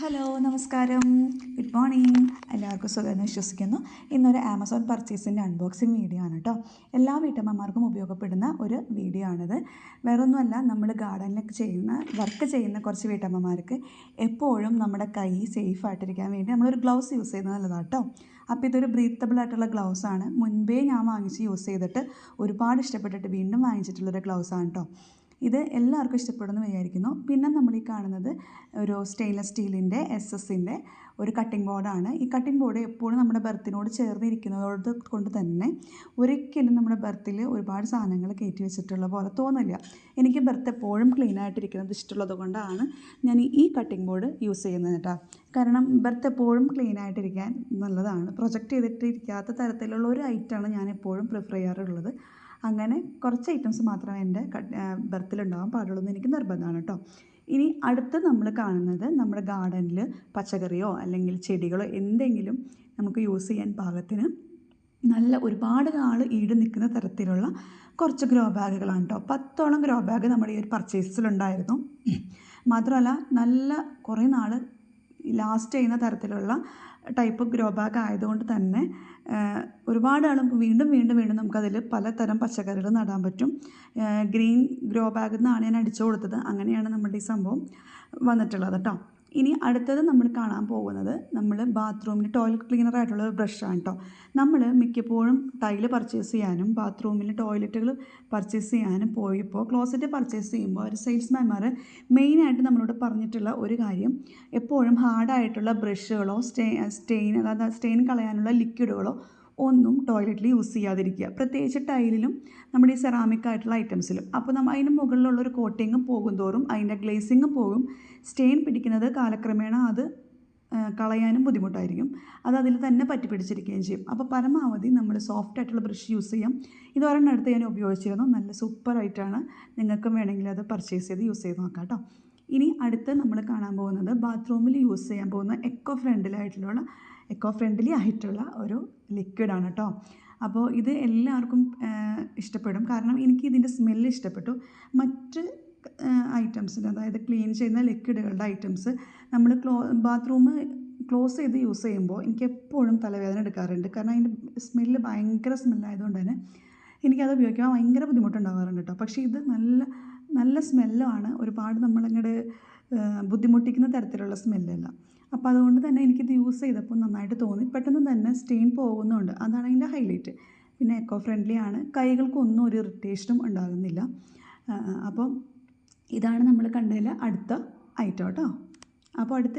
Hello നമസ്കാരം. Good morning എല്ലാവർക്കും സുഖമെന്ന് വിശ്വസിക്കുന്നു. ഇന്നൊരു ആമസോൺ പർച്ചേസിന്റെ അൺബോക്സിങ് വീഡിയോ ആണ് കേട്ടോ എല്ലാ വീട്ടമ്മമാർക്കും ഉപയോഗപ്പെടുന്ന ഒരു വീഡിയോ ആണിത്. വേറൊന്നുമല്ല നമ്മൾ ഗാർഡനിലൊക്കെ ചെയ്യുന്ന വർക്ക് ചെയ്യുന്ന കുറച്ച് വീട്ടമ്മമാർക്ക് എപ്പോഴും നമ്മുടെ കൈ സേഫ് ആയിട്ടിരിക്കാൻ വേണ്ടി നമ്മളൊരു ഗ്ലൗസ് യൂസ് ചെയ്യുന്നത് നല്ലതാണ് കേട്ടോ അപ്പോൾ ഇതൊരു ബ്രീത്തബിൾ ആയിട്ടുള്ള ഗ്ലൗസ് ആണ്. മുൻപേ ഞാൻ വാങ്ങിച്ച് യൂസ് ചെയ്തിട്ട് ഒരുപാട് ഇഷ്ടപ്പെട്ടിട്ട് വീണ്ടും വാങ്ങിച്ചിട്ടുള്ളൊരു ഗ്ലൗസ് ആണ് കേട്ടോ ഇത് എല്ലാവർക്കും ഇഷ്ടപ്പെടുമെന്ന് വിചാരിക്കുന്നു. പിന്നെ നമ്മൾ ഈ കാണുന്നത് ഒരു സ്റ്റെയിൻലെസ് സ്റ്റീലിന്റെ എസ് എസിന്റെ ഒരു കട്ടിംഗ് ബോർഡാണ് ഈ കട്ടിംഗ് ബോർഡ് എപ്പോഴും നമ്മുടെ ബർത്തിനോട് ചേർന്നിരിക്കുന്നതോട് കൊണ്ട് തന്നെ ഒരിക്കലും നമ്മുടെ ബർത്തിൽ ഒരുപാട് സാധനങ്ങൾ കയറ്റി വെച്ചിട്ടുള്ള പോലെ തോന്നില്ല. എനിക്ക് ബർത്ത് എപ്പോഴും ക്ലീൻ ആയിട്ടിരിക്കുന്നത് ഇഷ്ടമുള്ളത് കൊണ്ടാണ് ഞാൻ ഈ കട്ടിംഗ് ബോർഡ് യൂസ് ചെയ്യുന്നത് കേട്ടോ. കാരണം ബർത്ത് എപ്പോഴും ക്ലീൻ ആയിട്ടിരിക്കാൻ നല്ലതാണ്. പ്രൊജക്റ്റ് ചെയ്തിട്ടിരിക്കാത്ത തരത്തിലുള്ള ഒരു ഐറ്റമാണ് ഞാൻ എപ്പോഴും പ്രിഫർ ചെയ്യാറുള്ളത്. അങ്ങനെ കുറച്ച് ഐറ്റംസ് മാത്രമേ എന്റെ ബർത്തിലുണ്ടാകാൻ പാടുള്ളൂ എന്ന് എനിക്ക് നിർബന്ധമാണ് കേട്ടോ. ഇനി അടുത്ത് നമ്മൾ കാണുന്നത് നമ്മുടെ ഗാർഡനിൽ പച്ചക്കറിയോ അല്ലെങ്കിൽ ചെടികളോ എന്തെങ്കിലും നമുക്ക് യൂസ് ചെയ്യാൻ പാകത്തിന് നല്ല ഒരുപാട് നാൾ ഈട് നിൽക്കുന്ന തരത്തിലുള്ള കുറച്ച് ഗ്രോ ബാഗുകളാണ് കേട്ടോ. പത്തോളം ഗ്രോ ബാഗ് നമ്മുടെ ഈ ഒരു പർച്ചേസിലുണ്ടായിരുന്നു മാത്രമല്ല നല്ല കുറേ നാൾ ലാസ്റ്റ് ചെയ്യുന്ന തരത്തിലുള്ള ടൈപ്പ് ഗ്രോ ബാഗ് ആയതുകൊണ്ട് തന്നെ ഒരുപാട് ആളും വീണ്ടും വീണ്ടും വീണ്ടും നമുക്കതിൽ പലതരം പച്ചക്കറികൾ നടാൻ പറ്റും. ഗ്രീൻ ഗ്രോ ബാഗിൽ നിന്നാണ് ഞാൻ അടിച്ചു കൊടുത്തത്. അങ്ങനെയാണ് നമ്മുടെ ഈ സംഭവം വന്നിട്ടുള്ളത് കേട്ടോ ഇനി അടുത്തത് നമ്മൾ കാണാൻ പോകുന്നത് നമ്മൾ ബാത്റൂമിൽ ടോയ്ലറ്റ് ക്ലീനർ ആയിട്ടുള്ള ഒരു ബ്രഷാണ് കേട്ടോ നമ്മൾ മിക്കപ്പോഴും ടൈൽ പർച്ചേസ് ചെയ്യാനും ബാത്റൂമിൽ ടോയ്ലറ്റുകൾ പർച്ചേസ് ചെയ്യാനും പോയപ്പോൾ ക്ലോസറ്റ് പർച്ചേസ് ചെയ്യുമ്പോൾ ഒരു സെയിൽസ്മാൻമാർ മെയിനായിട്ട് നമ്മളോട് പറഞ്ഞിട്ടുള്ള ഒരു കാര്യം എപ്പോഴും ഹാർഡായിട്ടുള്ള ബ്രഷുകളോ സ്റ്റേ സ്റ്റെയിൻ അതായത് സ്റ്റെയിൻ കളയാനുള്ള ലിക്വിഡുകളോ ഒന്നും ടോയ്ലറ്റിൽ യൂസ് ചെയ്യാതിരിക്കുക. പ്രത്യേകിച്ച് ടൈലിലും നമ്മുടെ ഈ സെറാമിക് ആയിട്ടുള്ള ഐറ്റംസിലും അപ്പോൾ നമ്മൾ അതിന് മുകളിലുള്ള ഒരു കോട്ടിങ്ങും പോകും തോറും അതിന്റെ ഗ്ലേസിങ്ങും പോകും. സ്റ്റെയിൻ പിടിക്കുന്നത് കാലക്രമേണ അത് കളയാനും ബുദ്ധിമുട്ടായിരിക്കും. അത് അതിൽ തന്നെ പറ്റി പിടിച്ചിരിക്കുകയും ചെയ്യും. അപ്പോൾ പരമാവധി നമ്മൾ സോഫ്റ്റ് ആയിട്ടുള്ള ബ്രഷ് യൂസ് ചെയ്യാം. ഇത് ഒരെണ്ണം അടുത്ത് ഞാൻ ഉപയോഗിച്ചിരുന്നു. നല്ല സൂപ്പറായിട്ടാണ് നിങ്ങൾക്കും വേണമെങ്കിൽ അത് പർച്ചേസ് ചെയ്ത് യൂസ് ചെയ്ത് നോക്കാം കേട്ടോ. ഇനി അടുത്ത് നമ്മൾ കാണാൻ പോകുന്നത് ബാത്റൂമിൽ യൂസ് ചെയ്യാൻ പോകുന്ന എക്കോ ഫ്രണ്ട്ലിയായിട്ടുള്ള എക്കോ ഫ്രണ്ട്ലി ആയിട്ടുള്ള ഒരു ലിക്വിഡാണ് കേട്ടോ അപ്പോൾ ഇത് എല്ലാവർക്കും ഇഷ്ടപ്പെടും. കാരണം എനിക്ക് ഇതിന്റെ സ്മെല്ല് ഇഷ്ടപ്പെട്ടു. മറ്റ് ഐറ്റംസിന് അതായത് ക്ലീൻ ചെയ്യുന്ന ലിക്വിഡുകളുടെ ഐറ്റംസ് നമ്മൾ ക്ലോ ബാത്റൂം ക്ലോസ് ചെയ്ത് യൂസ് ചെയ്യുമ്പോൾ എനിക്ക് എപ്പോഴും തലവേദന എടുക്കാറുണ്ട്. കാരണം അതിന്റെ സ്മെല്ല് ഭയങ്കര സ്മെല്ലായതുകൊണ്ട് തന്നെ എനിക്കത് ഉപയോഗിക്കാൻ ഭയങ്കര ബുദ്ധിമുട്ടുണ്ടാകാറുണ്ട് കേട്ടോ പക്ഷേ ഇത് നല്ല നല്ല സ്മെല്ലുമാണ്. ഒരുപാട് നമ്മളിങ്ങോട്ട് ബുദ്ധിമുട്ടിക്കുന്ന തരത്തിലുള്ള സ്മെല്ലല്ല. അപ്പോൾ അതുകൊണ്ട് തന്നെ എനിക്കിത് യൂസ് ചെയ്തപ്പോൾ നന്നായിട്ട് തോന്നി. പെട്ടെന്ന് തന്നെ സ്റ്റെയിൻ പോകുന്നുണ്ട്. അതാണ് അതിന്റെ ഹൈലൈറ്റ്. പിന്നെ എക്കോ ഫ്രണ്ട്ലി ആണ്. കൈകൾക്കൊന്നും ഒരു ഇറിറ്റേഷനും ഉണ്ടാകുന്നില്ല. അപ്പം ഇതാണ് നമ്മൾ കണ്ടതിൽ അടുത്ത ഐറ്റം കേട്ടോ. അപ്പോൾ അടുത്ത